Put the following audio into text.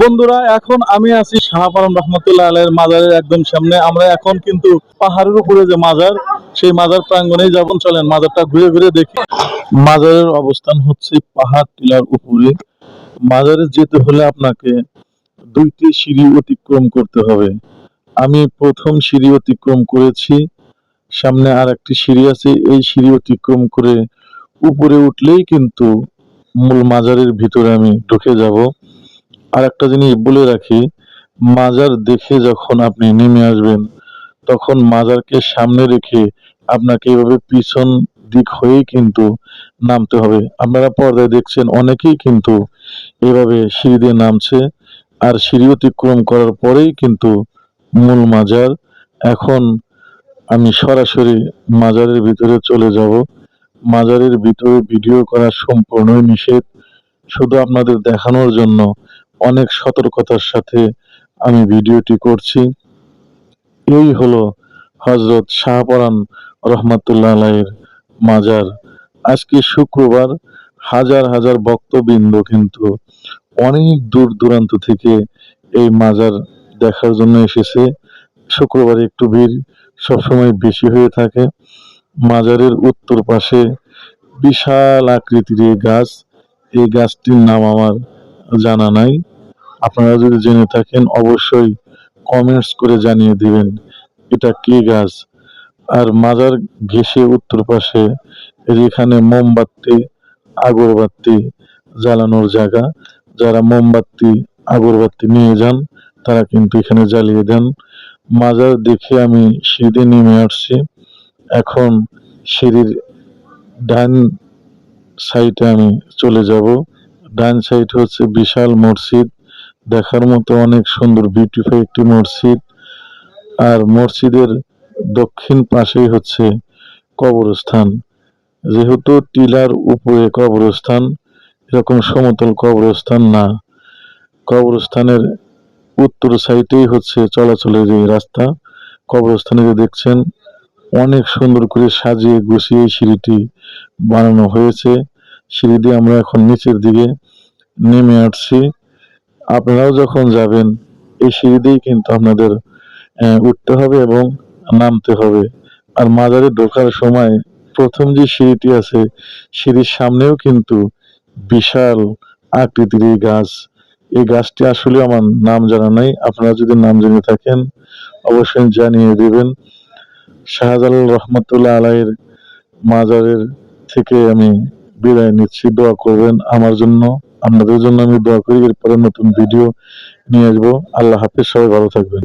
বন্ধুরা, এখন আমি আছি শাহপারাম রহমতুল্লাহ আলের মাজারের একদম সামনে। আমরা এখন কিন্তু পাহাড়ের উপরে যে মাজার, সেই মাজার প্রাঙ্গণেই যাব। চলেন মাজারটা ঘুরে ঘুরে দেখি। মাজারের অবস্থান হচ্ছে পাহাড় টিলার উপরে। মাজারে যেতে হলে আপনাকে দুইটি সিঁড়ি অতিক্রম করতে হবে। আমি প্রথম সিঁড়ি অতিক্রম করেছি। সামনে আর একটি সিঁড়ি আছে। এই সিঁড়ি অতিক্রম করে উপরে উঠলেই কিন্তু মূল মাজারের ভিতরে আমি ঢুকে যাব। আর একটা জিনিস বলে রাখি, মাজার দেখে যখন আপনি নেমে আসবেন, তখন মাজারকে সামনে রেখে আপনাকে এভাবে পিছন দিক হয়েই কিন্তু নামতে হবে। আপনারা পর্দায় দেখছেন অনেকেই কিন্তু এভাবে সিঁড়ি দিয়ে নামছে, আর সিঁড়ি অতিক্রম করার পরেই কিন্তু মূল মাজার। এখন আমি সরাসরি মাজারের ভিতরে চলে যাব। মাজারের ভিতরে ভিডিও করা সম্পূর্ণই নিষেধ। শুধু আপনাদের দেখানোর জন্য অনেক সতর্কতার সাথে আমি ভিডিওটি করছি। এই হলো হজরত শাহপরান রহমাতুল্লাহ আলাইয়ের মাজার। আজকে শুক্রবার হাজার হাজার ভক্তবৃন্দ কিন্তু অনেক দূর দূরান্ত থেকে এই মাজার দেখার জন্য এসেছে। শুক্রবারে একটু ভিড় সবসময় বেশি হয়ে থাকে। মাজারের উত্তর পাশে বিশাল আকৃতির এই গাছ। এই গাছটির নাম আমার জানা নাই। আপনারা যদি জেনে থাকেন, অবশ্যই কমেন্টস করে জানিয়ে দিবেন, এটা কি গাছ? আর মাজার ঘেঁষে উত্তর পাশে যেখানে মোমবাতি, আগরবাতি জ্বালানোর জায়গা। যারা মোমবাতি, আগরবাতি নিয়ে যান, তারা কিন্তু এখানে জ্বালিয়ে দেন। মাজার দেখে আমি সিঁড়ি নেমে আসছি। এখন সিঁড়ির ডান সাইডে আমি চলে যাব। ডান সাইড হচ্ছে বিশাল মসজিদ। দেখার মতো অনেক সুন্দর বিউটিফুল একটি মসজিদ। আর মসজিদের দক্ষিণ পাশেই হচ্ছে কবরস্থান। যেহেতু টিলার উপরে কবরস্থান, এরকম সমতল কবরস্থান না। কবরস্থানের উত্তর সাইডেই হচ্ছে চলাচলের যে রাস্তা। কবরস্থানে যে দেখছেন, অনেক সুন্দর করে সাজিয়ে গুছিয়ে সিঁড়িটি বানানো হয়েছে। সিঁড়ি দিয়ে আমরা এখন নিচের দিকে নেমে আসছি। আপনারাও যখন যাবেন, এই সিঁড়ি দিয়েই কিন্তু আপনাদের উঠতে হবে এবং নামতে হবে। আর মাজারে ঢোকার সময় প্রথম যে সিঁড়িটি আছে, সিঁড়ির সামনেও কিন্তু বিশাল আকৃতির এই গাছ। এই গাছটি আসলে আমার নাম জানা নাই, আপনারা যদি নাম জেনে থাকেন, অবশ্যই জানিয়ে দেবেন। শাহজালাল রহমতুল্লাহ আলাইয়ের মাজারের থেকে আমি বিদায় নিচ্ছি, দোয়া করবেন আমার জন্য। আপনাদের জন্য আমি দোয়া করি, এরপরে নতুন ভিডিও নিয়ে আসব। আল্লাহ হাফিজ, সবাই ভালো থাকবেন।